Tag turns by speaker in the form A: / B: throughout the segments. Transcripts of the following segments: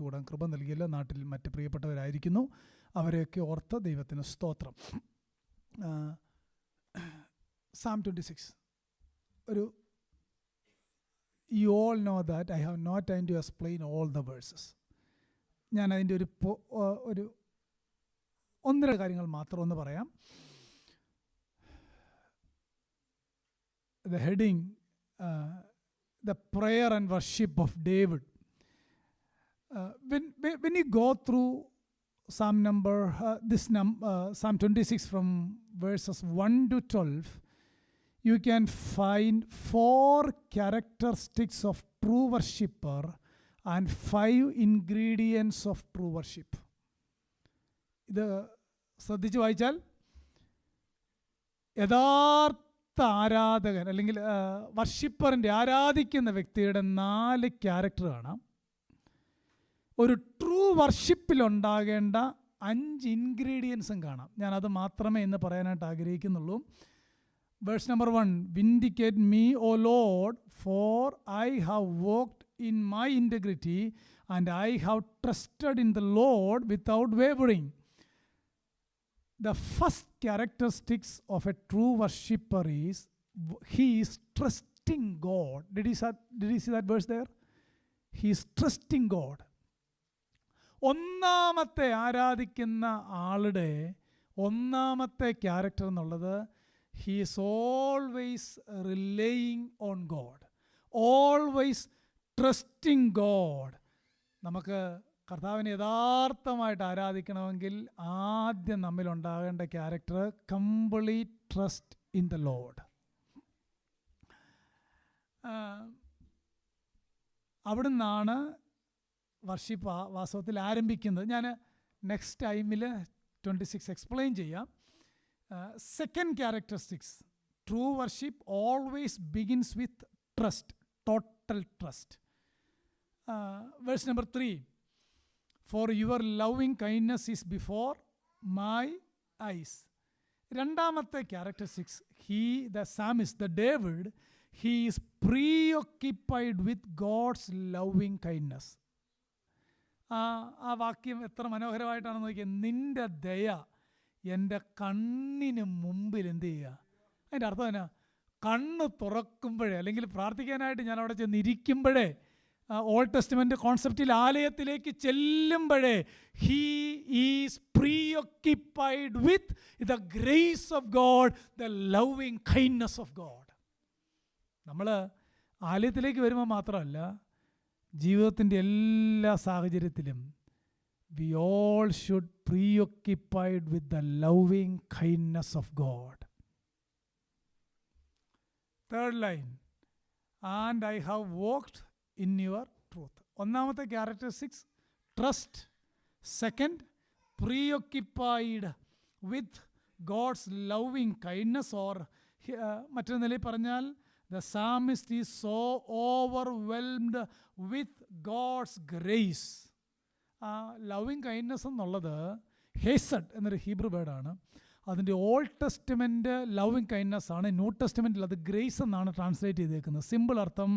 A: കൂടാൻ കൃപ നൽകിയില്ല നാട്ടിൽ മറ്റ് പ്രിയപ്പെട്ടവരായിരിക്കുന്നു. അവരെയൊക്കെ ഓർത്ത ദൈവത്തിന് സ്തോത്രം. സാം ട്വന്റി സിക്സ് ഒരു you all know that I have not time to explain all the verses ഞാൻ അതിന്റെ ഒരു ഒരു ഒന്നര കാര്യങ്ങൾ മാത്രം ഒന്ന് പറയാം. The heading the prayer and worship of david. Uh, when, when when you go through psalm number uh, this num uh, psalm 26 from verses 1 to 12 you can find four characteristics of true worshipper and five ingredients of true worship ഇത് ശ്രദ്ധിച്ച് വായിച്ചാൽ യഥാർത്ഥ ആരാധകൻ അല്ലെങ്കിൽ വർഷിപ്പറിന്റെ ആരാധിക്കുന്ന വ്യക്തിയുടെ നാല് character കാണാം ഒരു ട്രൂ വർഷിപ്പിലുണ്ടാകേണ്ട അഞ്ച് ഇൻഗ്രീഡിയൻസും കാണാം ഞാനത് മാത്രമേ ഇന്ന് പറയാനായിട്ട് ആഗ്രഹിക്കുന്നുള്ളൂ verse number one vindicate me O Lord for I have walked in my integrity and I have trusted in the Lord without wavering the first characteristics of a true worshipper is he's is trusting God. Did you, sa- did verse? He is trusting God. ഒന്നാമത്തെ ആരാധിക്കുന്ന ആളുടെ ഒന്നാമത്തെ character എന്നുള്ളത് he's always relying on God always trusting God നമുക്ക് കർത്താവിനെ യഥാർത്ഥമായിട്ട് ആരാധിക്കണമെങ്കിൽ ആദ്യം നമ്മിലുണ്ടാകേണ്ട character complete trust in the Lord അവിടുന്നാണ് വർഷിപ്പ് വാസ്തവത്തിൽ ആരംഭിക്കുന്നത്. ഞാൻ നെക്സ്റ്റ് ടൈമിൽ ട്വന്റി സിക്സ് എക്സ്പ്ലെയിൻ ചെയ്യാം. Second characteristics true worship always begins with trust total trust verse number three for your loving kindness is before my eyes രണ്ടാമത്തെ characteristics he the psalmist the David he is preoccupied with God's loving kindness ആ ആ വാക്യം എത്ര മനോഹരമായിട്ടാണ് നോക്കിയത് നിന്റെ ദയ എന്റെ കണ്ണിന് മുമ്പിൽ എന്ത് ചെയ്യുക? അതിന്റെ അർത്ഥം എന്നാ കണ്ണ് തുറക്കുമ്പോഴേ അല്ലെങ്കിൽ പ്രാർത്ഥിക്കാനായിട്ട് ഞാൻ അവിടെ ചെന്ന് ഇരിക്കുമ്പോഴേ ഓൾഡ് ടെസ്റ്റ്മെന്റ് കോൺസെപ്റ്റിൽ ആലയത്തിലേക്ക് ചെല്ലുമ്പോഴേ he is pre with the grace of God the loving kindness of God. നമ്മൾ ആലയത്തിലേക്ക് വരുമ്പോൾ മാത്രമല്ല ജീവിതത്തിന്റെ എല്ലാ സാഹചര്യത്തിലും we all should preoccupied with the loving kindness of God third line and I have walked in your truth ഒന്നാമത്തെ characteristics trust second preoccupied with God's loving kindness or മറ്റൊരു നിലയിൽ പറഞ്ഞാൽ the psalmist is so overwhelmed with God's grace ആ loving kindness എന്നുള്ളത് ഹേസഡ് എന്നൊരു Hebrew വേർഡാണ്. അതിന്റെ ഓൾഡ് ടെസ്റ്റ്മെന്റ് ലവിങ് കൈൻഡ്നെസ് ആണ്. ന്യൂ ടെസ്റ്റ്മെന്റിൽ അത് ഗ്രേസ് എന്നാണ് ട്രാൻസ്ലേറ്റ് ചെയ്തേക്കുന്നത്. സിമ്പിൾ അർത്ഥം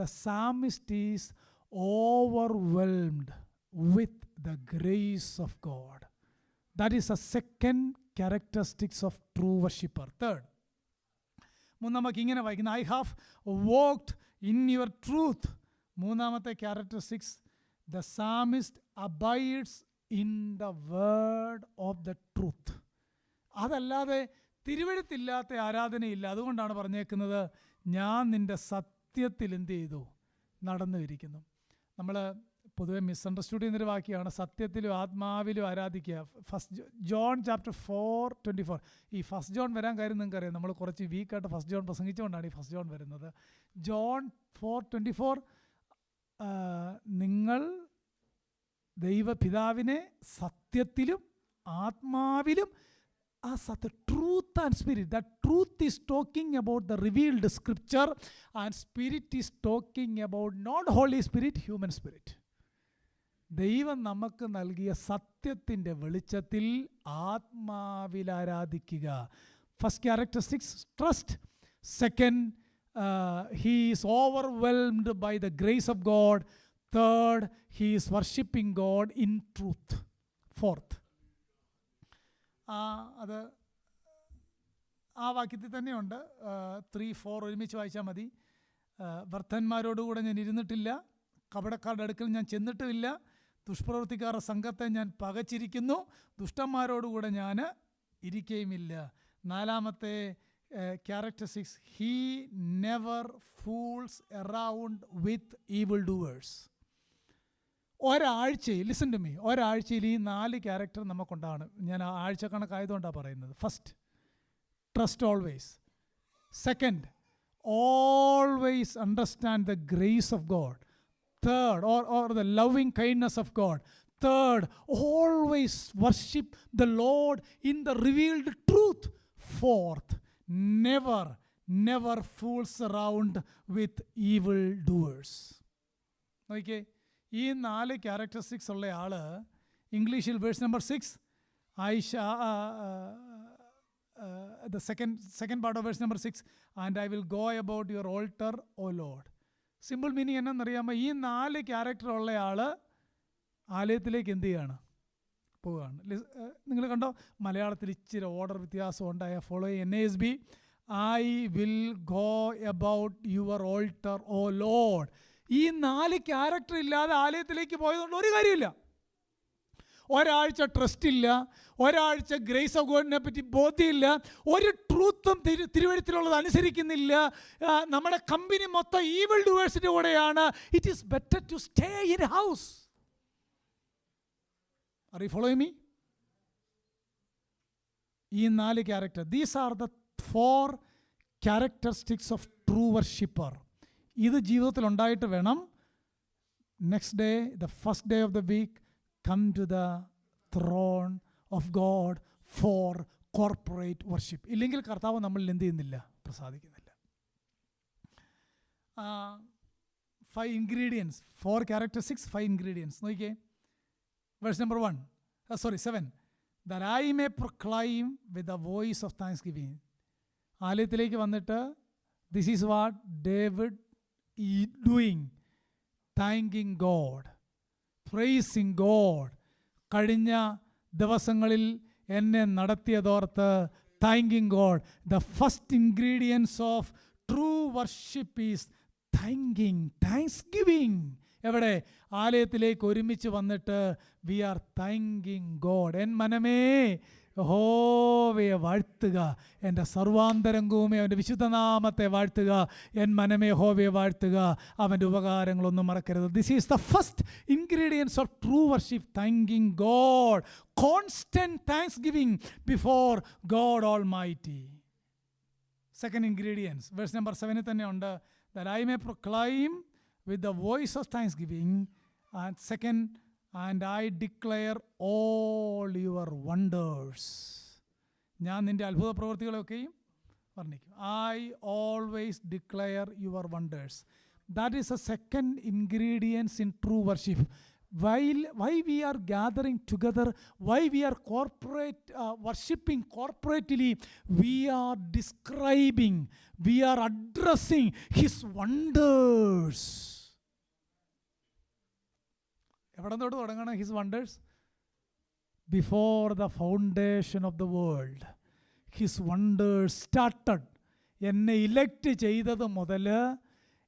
A: the psalmist is overwhelmed with the grace of God that is a second characteristics of true worshipper third മൂന്നാമക്ക് ഇങ്ങനെ വായിക്കുന്ന. I have walked in your truth മൂന്നാമത്തെ characteristics the psalmist abides in the word of the truth അതല്ലാതെ തിരുവഴുത്തില്ലാത്ത ആരാധനയില്ല. അതുകൊണ്ടാണ് പറഞ്ഞേക്കുന്നത് ഞാൻ നിന്റെ സത്യത്തിൽ എന്ത് ചെയ്തു? നടന്നു ഇരിക്കുന്നു നമ്മൾ പൊതുവെ മിസ്അണ്ടർസ്റ്റുഡ് ചെയ്യുന്നൊരു വാക്യമാണ്. സത്യത്തിലും ആത്മാവിലും ആരാധിക്കുക. First John chapter four twenty four ഈ ഫസ്റ്റ് ജോൺ വരാൻ കാര്യം നിങ്ങൾക്കറിയാം. നമ്മൾ കുറച്ച് വീക്കായിട്ട് ഫസ്റ്റ് ജോൺ പ്രസംഗിച്ചുകൊണ്ടാണ് ഈ ഫസ്റ്റ് ജോൺ വരുന്നത്. ജോൺ ഫോർ ട്വന്റി ഫോർ നിങ്ങൾ ദൈവപിതാവിനെ സത്യത്തിലും ആത്മാവിലും ആ സത്യ truth and spirit the truth is talking about the revealed scripture and spirit is talking about not holy spirit human spirit ദൈവം നമുക്ക് നൽകിയ സത്യത്തിന്റെ വെളിച്ചത്തിൽ ആത്മാവിൽ ആരാധിക്കുക. First characteristics trust second he is overwhelmed by the grace of God third he is worshipping God in truth fourth ആ അത് ആ വാക്യത്തിൽ തന്നെയുണ്ട്. ത്രീ ഫോർ ഒരുമിച്ച് വായിച്ചാൽ മതി. ഭർത്തന്മാരോടുകൂടെ ഞാൻ ഇരുന്നിട്ടില്ല. കപടക്കാരുടെ അടുക്കൽ ഞാൻ ചെന്നിട്ടുമില്ല. ദുഷ്പ്രവർത്തിക്കാരുടെ സംഘത്തെ ഞാൻ പകച്ചിരിക്കുന്നു. ദുഷ്ടന്മാരോടുകൂടെ ഞാൻ ഇരിക്കുകയുമില്ല നാലാമത്തെ characteristics he never fools around with evil doers ഒരാഴ്ചയിൽ ലിസൺ ടു മീ ഒരാഴ്ചയിൽ ഈ നാല് ക്യാരക്ടർ നമുക്കുണ്ടാണ് ഞാൻ ആ ആഴ്ച കണക്കായതുകൊണ്ടാണ് പറയുന്നത്. First trust always second always understand the grace of God third or or the loving kindness of God third always worship the Lord in the revealed truth fourth never never fools around with evil doers നോക്കിയേ ഈ നാല് characteristics ഉള്ള ആൾ ഇംഗ്ലീഷിൽ verse number six Isaiah the second second part of verse number six and I will go about your altar O Lord simple meaning എന്നറിയാമോ? ഈ നാല് character ഉള്ള ആൾ ആലയത്തിലേക്ക് എന്ത് ചെയ്യാണ്? പോവുകയാണ്. നിങ്ങൾ കണ്ടോ? മലയാളത്തിൽ ഇച്ചിരി ഓർഡർ വ്യത്യാസം ഉണ്ടായ follow N S B I will go about your altar O Lord ഈ നാല് ക്യാരക്ടർ ഇല്ലാതെ ആലയത്തിലേക്ക് പോയതുകൊണ്ട് ഒരു കാര്യമില്ല ഒരാഴ്ച ട്രസ്റ്റ് ഇല്ല ഒരാഴ്ച ഗ്രേസ് ഓഫ് ഗോഡിനെ പറ്റി ബോധ്യമില്ല ഒരു ട്രൂത്തും തിരു തിരുവഴുത്തിലുള്ളത് അനുസരിക്കുന്നില്ല. നമ്മുടെ കമ്പനി മൊത്തം ഈവിൾ ഡുവേഴ്സിന്റെ കൂടെയാണ്. It is better to stay in house are you follow me ഈ നാല് character these are the four characteristics of true worshipper ഇത് ജീവിതത്തിൽ ഉണ്ടായിട്ട് വേണം. Next day the first day of the week come to the throne of God for corporate worship ഇല്ലെങ്കിൽ കർത്താവ് നമ്മളിൽ എന്ത് ചെയ്യുന്നില്ല? പ്രസാദിക്കുന്നില്ല. Five ingredients for characteristics five ingredients നോക്കിയേ verse number one sorry seven that I may proclaim with the voice of thanksgiving ആലയത്തിലേക്ക് വന്നിട്ട് this is what David ഈ doing thanking God praising God കഴിഞ്ഞ ദിവസങ്ങളിൽ എന്നെ നടത്തിയതോർത്ത് thanking God the first ingredients of true worship is thanking thanksgiving എവിടെ? ആലയത്തിലേക്ക് ഒരുമിച്ച് വന്നിട്ട് we are thanking God എൻ മനമേ ഹോവയെ വാഴ്ത്തുക. എന്റെ സർവാന്തരംഗവുമേ അവന്റെ വിശുദ്ധനാമത്തെ വാഴ്ത്തുക. എൻ മനമേ ഹോവയെ വാഴ്ത്തുക. അവന്റെ ഉപകാരങ്ങളൊന്നും മറക്കരുത്. This is the first ingredients of true worship thanking God constant thanksgiving before God almighty second ingredients verse number സെവനിൽ തന്നെ ഉണ്ട് that may proclaim with the voice of thanksgiving and second and I declare all your wonders ഞാൻ നിന്റെ അത്ഭുത പ്രവൃത്തികളൊക്കെയും വർണിക്കും I always declare your wonders that is a second ingredients in true worship why we are gathering together why we are corporate uh, worshiping corporately we are describing we are addressing his wonders എവിടെ തൊട്ട് തുടങ്ങണം his wonders before the foundation of the world his wonders started എന്നെ elect ചെയ്തത് മുതൽ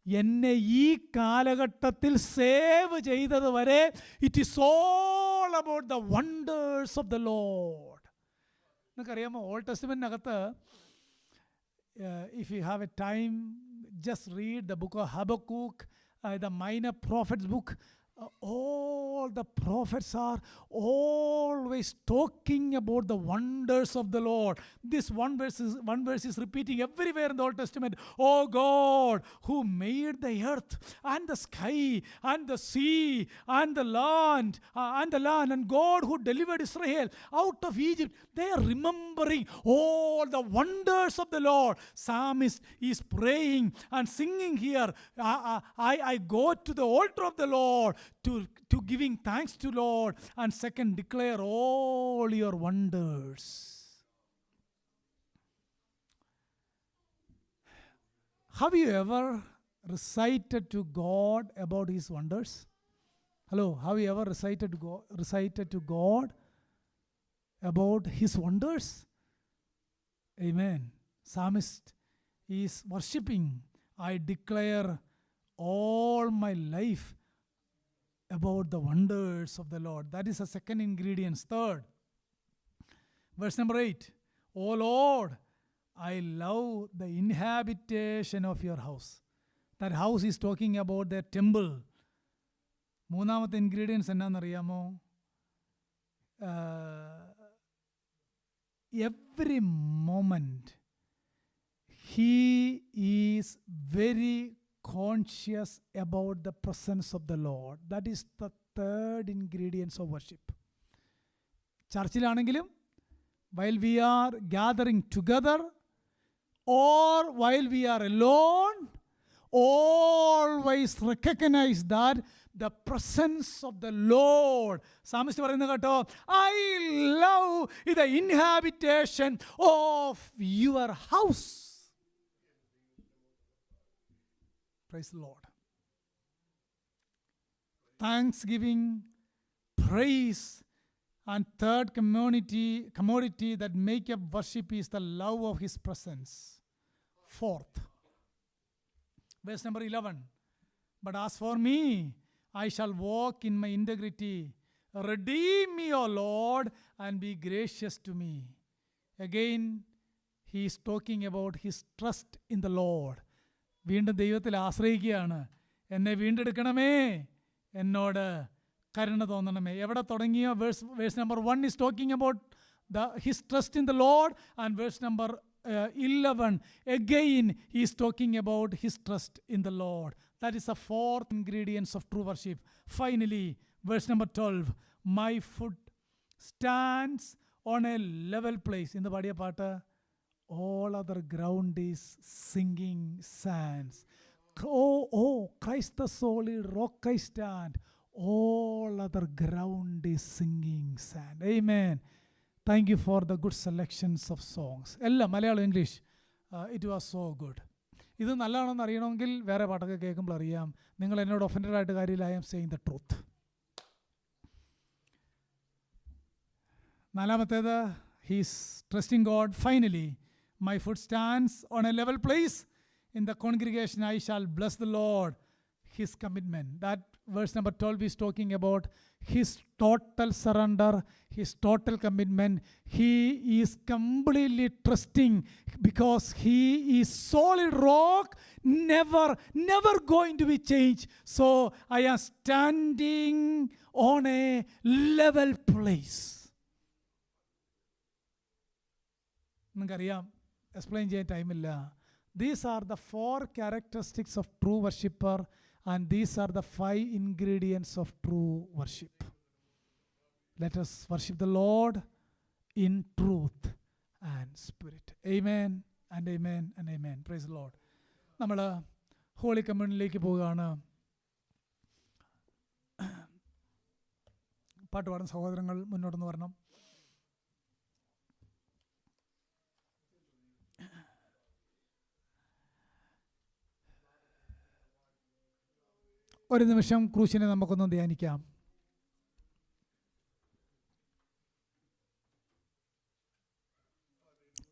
A: എന്നെ ഈ കാലഘട്ടത്തിൽ save ചെയ്തത് വരെ it is all about the wonders of the Lord നിങ്ങൾക്കറിയാമോ old ടെസ്റ്റ്മെന്റിനകത്ത് if you have a time just read the book of Habakkuk the minor prophets book all the prophets are always talking about the wonders of the Lord. This one verse is, one verse is repeating everywhere in the Old Testament. Oh God, who made the earth and the sky and the sea and the land uh, and the land and God who delivered Israel out of Egypt. They are remembering all the wonders of the Lord. Psalmist is praying and singing here. I, I, I go to the altar of the Lord to, to giving thanks to Lord and second declare all your wonders. Have you ever recited to God about his wonders? Hello, have you ever recited, go, recited to God about His wonders? Amen. Psalmist is worshipping. I declare all my life about the wonders of the Lord. That is a second ingredient. Third, verse number 8 O Lord, I love the inhabitation of your house. That house is talking about the temple. മൂന്നാമത്തെ ingredients എന്നാണെന്നറിയാമോ every moment he is very conscious about the presence of the Lord that is the third ingredients of worship ചർച്ചിലാണെങ്കിലും while we are gathering together or while we are alone, always recognize that the presence of the Lord. Psalmist പറയുന്നത് കേട്ടോ I love the inhabitation of your house. Praise the Lord. Thanksgiving, praise, and third community commodity that make up worship is the love of his presence. Fourth, verse number 11. But as for me, I shall walk in my integrity. Redeem me, O Lord, and be gracious to me. Again, he is talking about his trust in the Lord. വീണ്ടും ദൈവത്തിൽ ആശ്രയിക്കുകയാണ്. എന്നെ വീണ്ടെടുക്കണമേ. എന്നോട് കരുണ തോന്നണമേ. എവിടെ തുടങ്ങിയോ? Verse verse number one is talking about the his trust in the Lord and verse number eleven again he's talking about his trust in the Lord that is a fourth ingredients of true worship finally verse number twelve my foot stands on a level place ഇന്ന് പാടിയ പാട്ട്? All other ground is singing sands. Oh, oh, Christ the solid rock I stand. All other ground is singing sand. Amen. Thank you for the good selections of songs. എല്ലാം Malayalam English it was so good ഇത് നല്ലതാണെന്ന് അറിയണമെങ്കിൽ വേറെ പാട്ടൊക്കെ കേൾക്കുമ്പോൾ അറിയാം നിങ്ങൾ എന്നോട് ഒഫൻഡഡ് ആയിട്ട് കാര്യമില്ല I am saying the truth നാലാമത്തേത് he's trusting God finally My foot stands on a level place. In the congregation, I shall bless the Lord. His commitment. That verse number 12 is talking about his total surrender, his total commitment. He is completely trusting because he is solid rock, never, never going to be changed. So I am standing on a level place. നിങ്ങൾക്കറിയാം explain ചെയ്യാൻ ടൈമില്ല these are the four characteristics of true worshipper and these are the five ingredients of true worship let us worship the Lord in truth and spirit amen and amen and amen praise Lord നമ്മൾ holy കമ്മ്യൂണിലേക്ക് പോവുകയാണ്. പാട്ട് പാടുന്ന സഹോദരങ്ങൾ മുന്നോട്ടൊന്ന് വരണം. ഒരു നിമിഷം ക്രൂശിനെ നമുക്കൊന്ന് ധ്യാനിക്കാം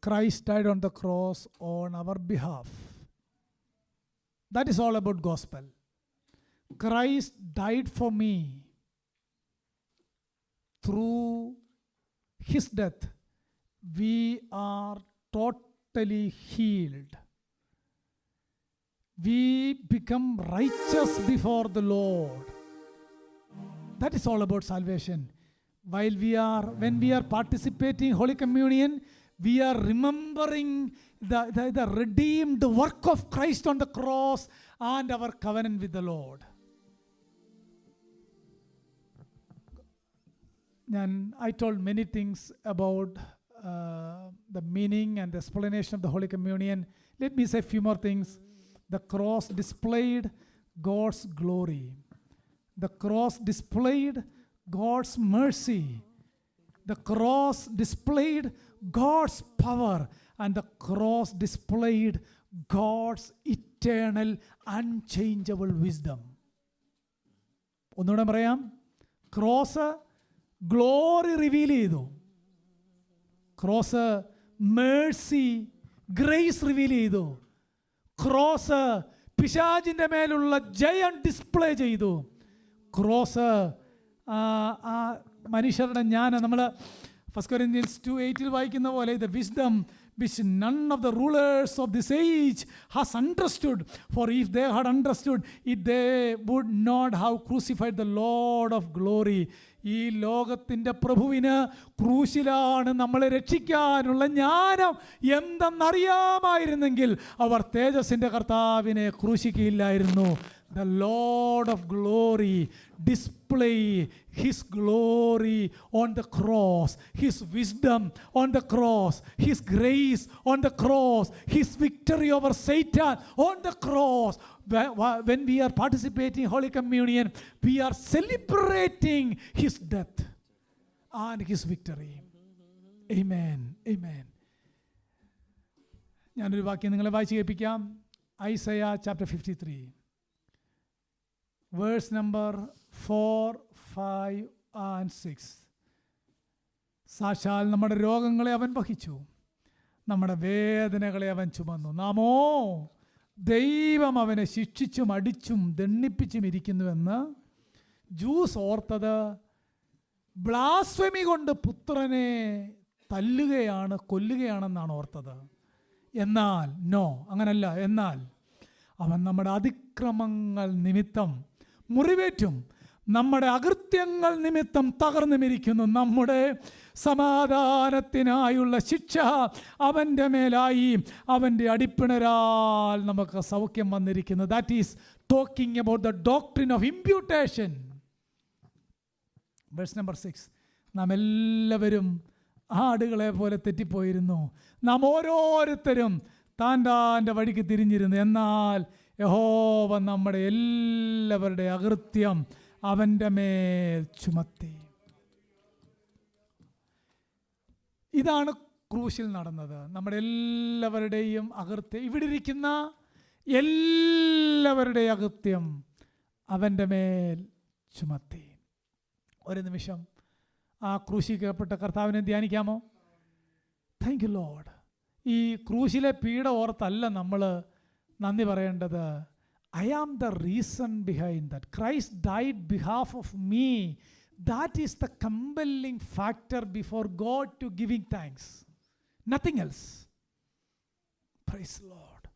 A: Christ died on the cross on our behalf. That is all about gospel. Christ died for me through his death. We are totally healed. We become righteous before the Lord. That is all about salvation. While we are, when we are participating Holy Communion, we are remembering the, the, the redeemed work of Christ on the cross and our covenant with the Lord. And I told many things about uh, the meaning and the explanation of the Holy Communion. Let me say a few more things. The cross displayed God's glory. The cross displayed God's mercy. The cross displayed God's power. And the cross displayed God's eternal, unchangeable wisdom. ഒന്നുകൂടെ പറയാം cross glory reveal ചെയ്തു cross Mercy grace reveal ചെയ്തു cross പിശാജിന്റെ മേലുള്ള ജയം display ചെയ്തു. Cross ആ, മനുഷ്യരുടെ ജ്ഞാനം. നമ്മൾ ഫസ്റ്റ് കൊരിന്ത്യൻസ് ടു എയ്റ്റിൽ വായിക്കുന്ന പോലെ ഇത് wisdom which none of the rulers of this age has understood for if they had understood it they would not have crucified the Lord of glory ഈ ലോകത്തിന്റെ പ്രഭുവിന് ക്രൂശിലാണ് നമ്മളെ രക്ഷിക്കാനുള്ള ജ്ഞാനം എന്തെന്നറിയാമായിരുന്നെങ്കിൽ അവർ തേജസ്സിന്റെ കർത്താവിനെ ക്രൂശിക്കുകയില്ലായിരുന്നു. the Lord of glory display his glory on the cross his wisdom on the cross his grace on the cross his victory over Satan on the cross when we are participating holy communion we are celebrating his death and his victory amen amen ഞാനൊരു വാക്യം നിങ്ങളെ വായിച്ച് കേൾപ്പിക്കാം Isaiah chapter fifty three verse number four five and six സാക്ഷാൽ നമ്മുടെ രോഗങ്ങളെ അവൻ വഹിച്ചു. നമ്മുടെ വേദനകളെ അവൻ ചുമന്നു. നാമോ ദൈവം അവനെ ശിക്ഷിച്ചും അടിച്ചും ദണ്ണിപ്പിച്ചും ഇരിക്കുന്നുവെന്ന് ജൂസ് ഓർത്തത് ബ്ലാസ്വമി കൊണ്ട് പുത്രനെ തല്ലുകയാണ് കൊല്ലുകയാണെന്നാണ് ഓർത്തത്. എന്നാൽ നോ അങ്ങനല്ല. എന്നാൽ അവൻ നമ്മുടെ അതിക്രമങ്ങൾ നിമിത്തം മുറിവേറ്റും. നമ്മുടെ അകൃത്യങ്ങൾ നിമിത്തം തകർന്നുമിരിക്കുന്നു നമ്മുടെ സമാധാനത്തിനായുള്ള ശിക്ഷ അവന്റെ മേലായി അവന്റെ അടിപ്പിണരാൽ നമുക്ക് സൗഖ്യം വന്നിരിക്കുന്നു. That is talking about the doctrine of imputation verse number six നാം എല്ലാവരും ആടുകളെ പോലെ തെറ്റിപ്പോയിരുന്നു. നാം ഓരോരുത്തരും താൻ താന്റെ വഴിക്ക് തിരിഞ്ഞിരുന്നു. എന്നാൽ യഹോവ നമ്മുടെ എല്ലാവരുടെ അകൃത്യം അവന്റെ മേൽ ചുമത്തി. ഇതാണ് ക്രൂശിൽ നടന്നത്. നമ്മുടെ എല്ലാവരുടെയും അകൃത്യം. ഇവിടെ ഇരിക്കുന്ന എല്ലാവരുടെയും അകൃത്യം അവന്റെ മേൽ ചുമത്തി. ഒരു നിമിഷം ആ ക്രൂശിക്കപ്പെട്ട കർത്താവിനെ ധ്യാനിക്കാമോ? താങ്ക് യു ലോഡ് ഈ ക്രൂശിലെ പീഡ ഓർത്തല്ല നമ്മൾ നന്ദി പറയേണ്ടത് I am the reason behind that Christ died behalf of me that is the compelling factor before God to giving thanks nothing else praise Lord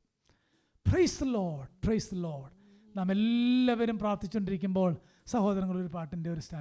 A: praise Lord praise Lord നാം എല്ലാവരും പ്രാർത്ഥിച്ചുകൊണ്ടിരിക്കുമ്പോൾ സഹോദരങ്ങളൊരു പാട്ടിന്റെ ഒരു സ്റ്റാൻഡ്